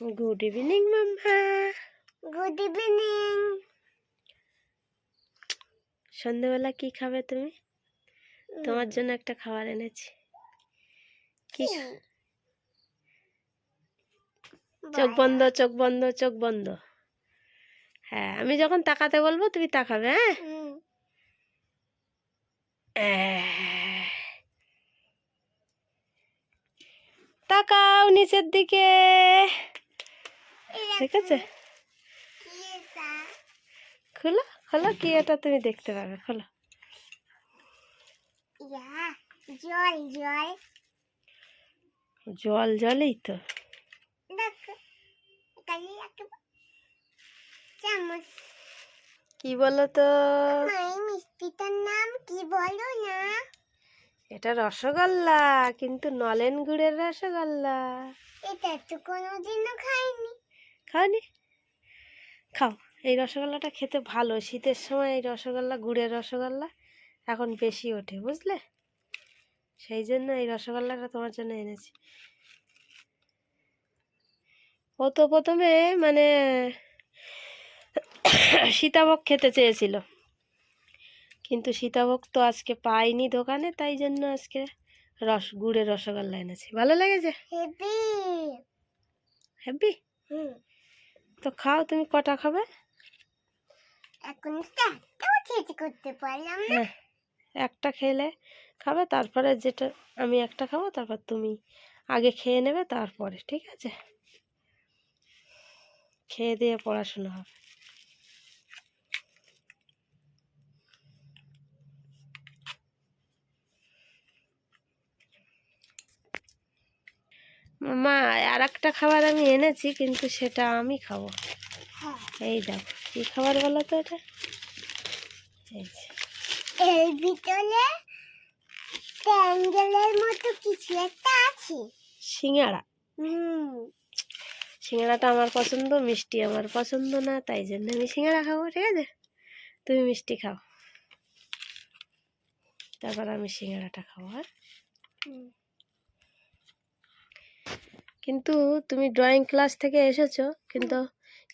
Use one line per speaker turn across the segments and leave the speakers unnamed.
Good evening mamma
good evening
সন্ধেবেলা কি খাবে তুমি? তোমার জন্য একটা খাবার এনেছি। কি চোখ বন্ধ চোখ বন্ধ চোখ বন্ধ। হ্যাঁ আমি যখন তাকাতে বলব তুমি তাকাবে হ্যাঁ। তাকাও নিচের দিকে। ঠিক আছে? খোলো খোলো, কি এটা তুমি দেখতে পাবে খোলো।
জল জল
জল জলেই তো। কি বলো তো?
মিষ্টিটার নাম কি বলো না
এটা রসগোল্লা, কিন্তু নলেন গুড়ের রসগোল্লা।
এটা তো কোনোদিনও খাইনি।
খাওনি খাও। এই রসগোল্লাটা খেতে ভালো। শীতের সময় এই রসগোল্লা গুড়ের রসগোল্লা এখন বেশি ওঠে বুঝলে? সেই জন্য এই রসগোল্লাটা তোমার জন্য এনেছি। ও তো প্রথমে মানে সীতাভোগ খেতে চেয়েছিল। কিন্তু সীতাভোগ তো আজকে পাইনি দোকানে তাই জন্য আজকে রস গুড়ের রসগোল্লা এনেছি। ভালো লেগেছে?
হেবি
হ্যাপি
হুম।
তো খাও তুমি কটা খাবে?
এখন করতে পারলাম না।
হ্যাঁ একটা খেলে খাবে তারপরে যেটা আমি একটা খাব তারপর তুমি আগে খেয়ে নেবে তারপরে ঠিক আছে? খেয়ে দিয়ে পড়াশোনা হবে। মা আর একটা খাবার আমি এনেছি কিন্তু সেটা আমি খাব। এই দেখো কী খাবার বলো তো এটা?
এর ভিতরে ট্যাঙ্গেলের মতো কিছু একটা আছে।
সিঙ্গাড়া।
হুম।
সিঙ্গাড়াটা আমার পছন্দ মিষ্টি আমার পছন্দ না তাই জন্য আমি সিঙ্গাড়া খাব ঠিক আছে? তুমি মিষ্টি খাও। তারপর আমি সিঙ্গাড়াটা খাব হ্যাঁ?
হুম।
কিন্তু তুমি ড্রয়িং ক্লাস থেকে এসেছ কিন্তু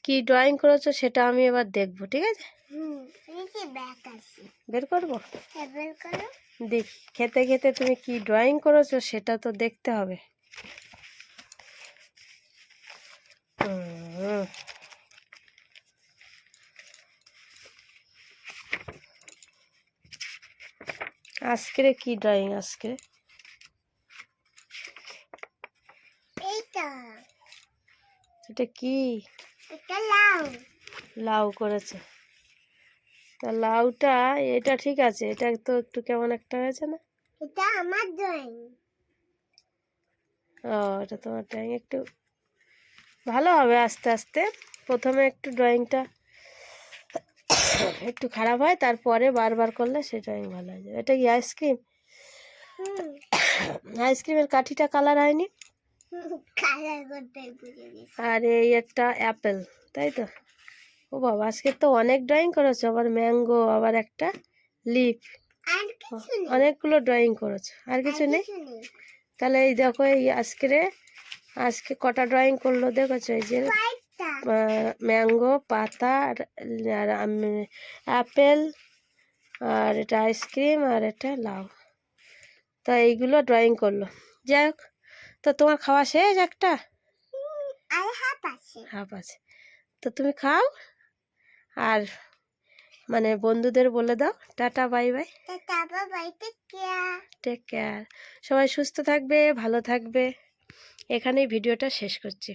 কি ড্রয়িং করেছ সেটা আমি এবার দেখব ঠিক আছে? বের করব?
করো।
দেখ খেতে খেতে তুমি কি ড্রয়িং করেছ সেটা তো দেখতে হবে। আজকে কি ড্রয়িং আজকে? এটা। কি?
এটা লাউ।
লাউ করেছে। তা লাউটা এটা ঠিক আছে এটা তো একটু কেমন একটা হয়েছে না?
এটা আমার ড্রয়িং।
ও এটা তোমার ড্রয়িং একটু ভালো হবে আস্তে আস্তে। প্রথমে একটু ড্রয়িংটা একটু খারাপ হয় তারপরে বারবার করলে সে ড্রয়িং ভালো হয়ে যাবে। এটা কি আইসক্রিম? আইসক্রিমের কাঠিটা কালার হয়নি? আর এই একটা অ্যাপেল তাই তো? ও বাবা আজকে তো অনেক ড্রয়িং করেছ আবার ম্যাঙ্গো আবার একটা লিপ অনেকগুলো ড্রয়িং করেছ আর কিছু নেই? তাহলে এই দেখো এই আজকে আজকে কটা ড্রয়িং করল দেখেছ? এই যে ম্যাঙ্গো পাতা আর আর অ্যাপেল আর এটা আইসক্রিম আর এটা লাউ। তো এইগুলো ড্রয়িং করল। যাই হোক তো তোমার খাওয়া শেষ একটা?
আর হাফ আছে।
হাফ আছে। তো তুমি খাও। আর মানে বন্ধুদের বলে দাও। Tata bye bye. Take care সবাই সুস্থ থাকবে ভালো থাকবে। এখানেই ভিডিওটা শেষ করছি।